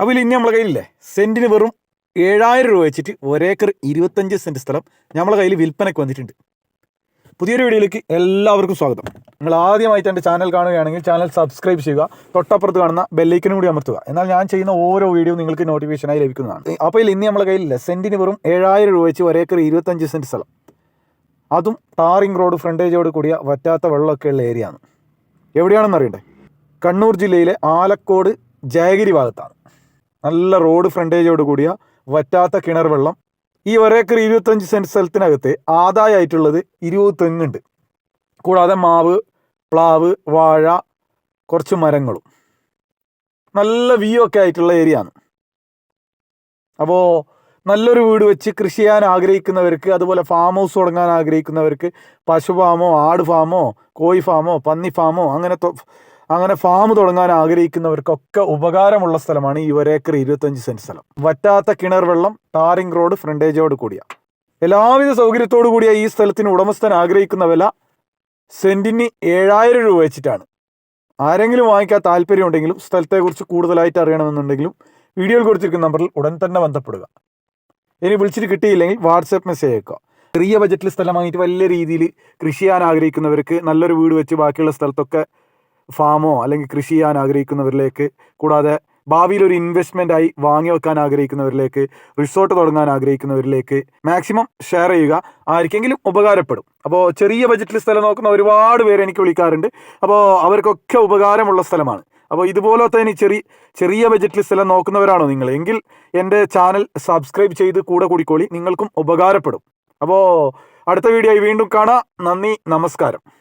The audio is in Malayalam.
അപ്പോൾ ഇനി നമ്മളെ കയ്യിലില്ലേ? സെന്റിന് വെറും ഏഴായിരം രൂപ വെച്ചിട്ട് ഒരേക്കർ ഇരുപത്തഞ്ച് സെന്റ് സ്ഥലം നമ്മളെ കയ്യിൽ വിൽപ്പനയ്ക്ക് വന്നിട്ടുണ്ട്. പുതിയൊരു വീഡിയോയിലേക്ക് എല്ലാവർക്കും സ്വാഗതം. നിങ്ങൾ ആദ്യമായിട്ട് എന്റെ ചാനൽ കാണുകയാണെങ്കിൽ ചാനൽ സബ്സ്ക്രൈബ് ചെയ്യുക തൊട്ടപ്പുറത്ത് കാണുന്ന ബെല്ലൈക്കനും കൂടി അമർത്തുക. എന്നാൽ ഞാൻ ചെയ്യുന്ന ഓരോ വീഡിയോ നിങ്ങൾക്ക് നോട്ടിഫിക്കേഷനായി ലഭിക്കുന്നതാണ്. അപ്പോൾ ഇന്ന് നമ്മളെ കയ്യിലില്ല? സെന്റിന് വെറും ഏഴായിരം രൂപ വെച്ച് ഒരേക്കർ ഇരുപത്തഞ്ച് സെന്റ് സ്ഥലം. അതും ടാറിംഗ് റോഡ് ഫ്രണ്ടേജോട് കൂടിയ വറ്റാത്ത വെള്ളമൊക്കെ ഉള്ള ഏരിയ ആണ് എവിടെയാണെന്ന് അറിയണ്ടേ? കണ്ണൂർ ജില്ലയിലെ ആലക്കോട് ജയഗിരി ഭാഗത്താണ്. നല്ല റോഡ് ഫ്രണ്ടേജോട് കൂടിയ വറ്റാത്ത കിണർ വെള്ളം. ഈ ഒരേക്കർ ഇരുപത്തഞ്ച് സെന്റ് സ്ഥലത്തിനകത്ത് ആദായമായിട്ടുള്ളത് ഇരുപത് തെങ്ങുണ്ട് കൂടാതെ മാവ് പ്ലാവ് വാഴ കുറച്ച് മരങ്ങളും. നല്ല വ്യൂ ഒക്കെ ആയിട്ടുള്ള ഏരിയ ആണ്. അപ്പോൾ നല്ലൊരു വീട് വെച്ച് കൃഷി ചെയ്യാൻ ആഗ്രഹിക്കുന്നവർക്ക് അതുപോലെ ഫാം ഹൗസ് തുടങ്ങാൻ ആഗ്രഹിക്കുന്നവർക്ക് പശു ഫാമോ ആട് ഫാമോ കോഴി ഫാമോ പന്നി ഫാമോ അങ്ങനെ അങ്ങനെ ഫാം തുടങ്ങാൻ ആഗ്രഹിക്കുന്നവർക്കൊക്കെ ഉപകാരമുള്ള സ്ഥലമാണ് ഈ ഒരേക്കർ ഇരുപത്തഞ്ച് സെന്റ് സ്ഥലം. വറ്റാത്ത കിണർ വെള്ളം ടാറിംഗ് റോഡ് ഫ്രണ്ടേജോട് കൂടിയ. എല്ലാവിധ സൗകര്യത്തോടു കൂടിയ ഈ സ്ഥലത്തിന് ഉടമസ്ഥൻ ആഗ്രഹിക്കുന്ന വില സെന്റിന് ഏഴായിരം രൂപ വെച്ചിട്ടാണ്. ആരെങ്കിലും വാങ്ങിക്കാൻ താല്പര്യം ഉണ്ടെങ്കിലും സ്ഥലത്തെക്കുറിച്ച് കൂടുതലായിട്ട് അറിയണമെന്നുണ്ടെങ്കിലും വീഡിയോയിൽ കൊടുത്തിരിക്കുന്ന നമ്പറിൽ ഉടൻ തന്നെ ബന്ധപ്പെടുക. ഇനി വിളിച്ചിട്ട് കിട്ടിയില്ലെങ്കിൽ വാട്സാപ്പ് മെസ്സേജ് അയക്കുക. ചെറിയ ബജറ്റിൽ സ്ഥലം വാങ്ങിയിട്ട് വലിയ രീതിയിൽ കൃഷി ചെയ്യാൻ ആഗ്രഹിക്കുന്നവർക്ക് നല്ലൊരു വീട് വെച്ച് ബാക്കിയുള്ള സ്ഥലത്തൊക്കെ ഫാമോ അല്ലെങ്കിൽ കൃഷി ചെയ്യാൻ ആഗ്രഹിക്കുന്നവരിലേക്ക് കൂടാതെ ഭാവിയിൽ ഒരു ഇൻവെസ്റ്റ്മെന്റ് ആയി വാങ്ങി വെക്കാൻ ആഗ്രഹിക്കുന്നവരിലേക്ക് റിസോർട്ട് തുടങ്ങാൻ ആഗ്രഹിക്കുന്നവരിലേക്ക് മാക്സിമം ഷെയർ ചെയ്യുക ആർക്കെങ്കിലും ഉപകാരപ്പെടും. അപ്പോൾ ചെറിയ ബജറ്റിൽ സ്ഥലം നോക്കുന്ന ഒരുപാട് പേര് എനിക്ക് വിളിക്കാറുണ്ട്. അപ്പോൾ അവർക്കൊക്കെ ഉപകാരമുള്ള സ്ഥലമാണ്. അപ്പോൾ ഇതുപോലത്തെ ഇനി ചെറിയ ചെറിയ ബജറ്റിൽ സ്ഥലം നോക്കുന്നവരാണോ നിങ്ങൾ? എങ്കിൽ എന്റെ ചാനൽ സബ്സ്ക്രൈബ് ചെയ്ത് കൂടെ കൂടിക്കോളി. നിങ്ങൾക്കും ഉപകാരപ്പെടും. അപ്പോൾ അടുത്ത വീഡിയോ വീണ്ടും കാണാം. നന്ദി നമസ്കാരം.